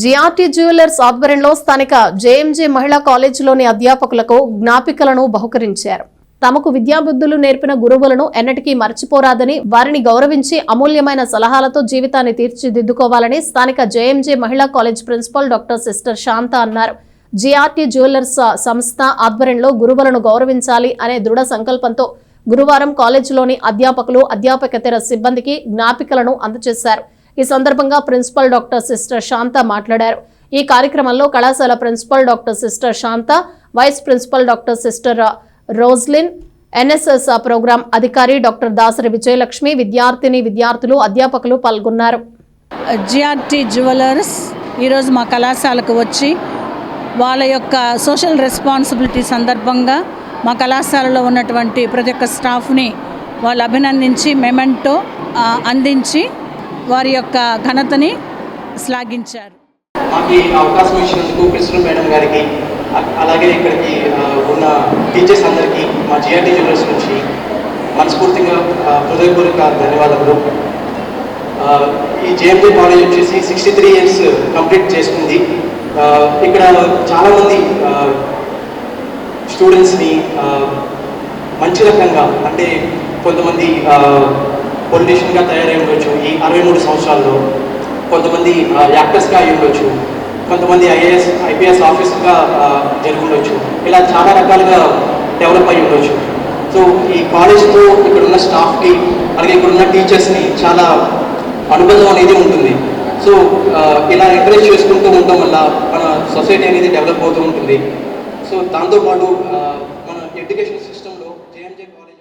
GRT jewellers ఆధ్వర్యంలో స్థానిక JMJ మహిళా కాలేజీలోని అధ్యాపకులకు జ్ఞాపికలను బహుకరించారు. తమకు విద్యాబుద్ధులు నేర్పిన గురువులను ఎన్నటికీ మర్చిపోరాదని వారిని గౌరవించి అమూల్యమైన సలహాలతో జీవితాన్ని తీర్చిదిద్దుకోవాలని స్థానిక జేఎంజే మహిళా college principal doctor sister Shanta అన్నారు. జిఆర్టీ జ్యువెలర్స్ సంస్థ ఆధ్వర్యంలో గురువులను గౌరవించాలి అనే దృఢ సంకల్పంతో గురువారం కాలేజీలోని అధ్యాపకులు అధ్యాపకేతర సిబ్బందికి జ్ఞాపికలను అందజేశారు. ఈ సందర్భంగా ప్రిన్సిపల్ డాక్టర్ సిస్టర్ శాంత మాట్లాడారు. ఈ కార్యక్రమంలో కళాశాల principal doctor sister Shanta vice principal doctor sister Roslin NSS programme అధికారి డాక్టర్ దాసరి విజయలక్ష్మి విద్యార్థిని విద్యార్థులు అధ్యాపకులు పాల్గొన్నారు. జిఆర్టీ జ్యువెలర్స్ ఈరోజు మా కళాశాలకు వచ్చి వాళ్ళ యొక్క సోషల్ రెస్పాన్సిబిలిటీ సందర్భంగా మా కళాశాలలో ఉన్నటువంటి ప్రతి ఒక్క స్టాఫ్ని వాళ్ళు అభినందించి మెమెంటో అందించి వారి యొక్క ఘనతని శ్లాఘించారు. మాకు అవకాశం ఇచ్చినందుకు ప్రిన్సిపల్ మేడం గారికి అలాగే ఇక్కడికి ఉన్న టీచర్స్ అందరికీ మా జిఆర్టీ జ్యువెలర్స్ నుంచి మనస్ఫూర్తిగా ఆ, హృదయపూర్వక ధన్యవాదములు. ఈ జేఎంజే కాలేజ్ వచ్చేసి సిక్స్టీ త్రీ ఇయర్స్ కంప్లీట్ చేసుకుంది. ఇక్కడ చాలామంది స్టూడెంట్స్ని మంచి రకంగా అంటే కొంతమంది పొలిటీషియన్గా తయారై ఉండొచ్చు. ఈ అరవై మూడు సంవత్సరాల్లో కొంతమంది యాక్టర్స్గా అయి ఉండొచ్చు. కొంతమంది ఐఏఎస్ ఐపీఎస్ ఆఫీసర్గా జరిగి ఉండొచ్చు. ఇలా చాలా రకాలుగా డెవలప్ అయి ఉండొచ్చు. సో ఈ కాలేజ్లో ఇక్కడ ఉన్న స్టాఫ్కి అలాగే ఇక్కడ ఉన్న టీచర్స్ని చాలా అనుబంధం అనేది ఉంటుంది. సో ఇలా ఎంకరేజ్ చేసుకుంటూ ఉండటం వల్ల మన సొసైటీ అనేది డెవలప్ అవుతూ ఉంటుంది. సో దాంతోపాటు మన ఎడ్యుకేషన్ సిస్టంలో జేఎంజే కాలేజ్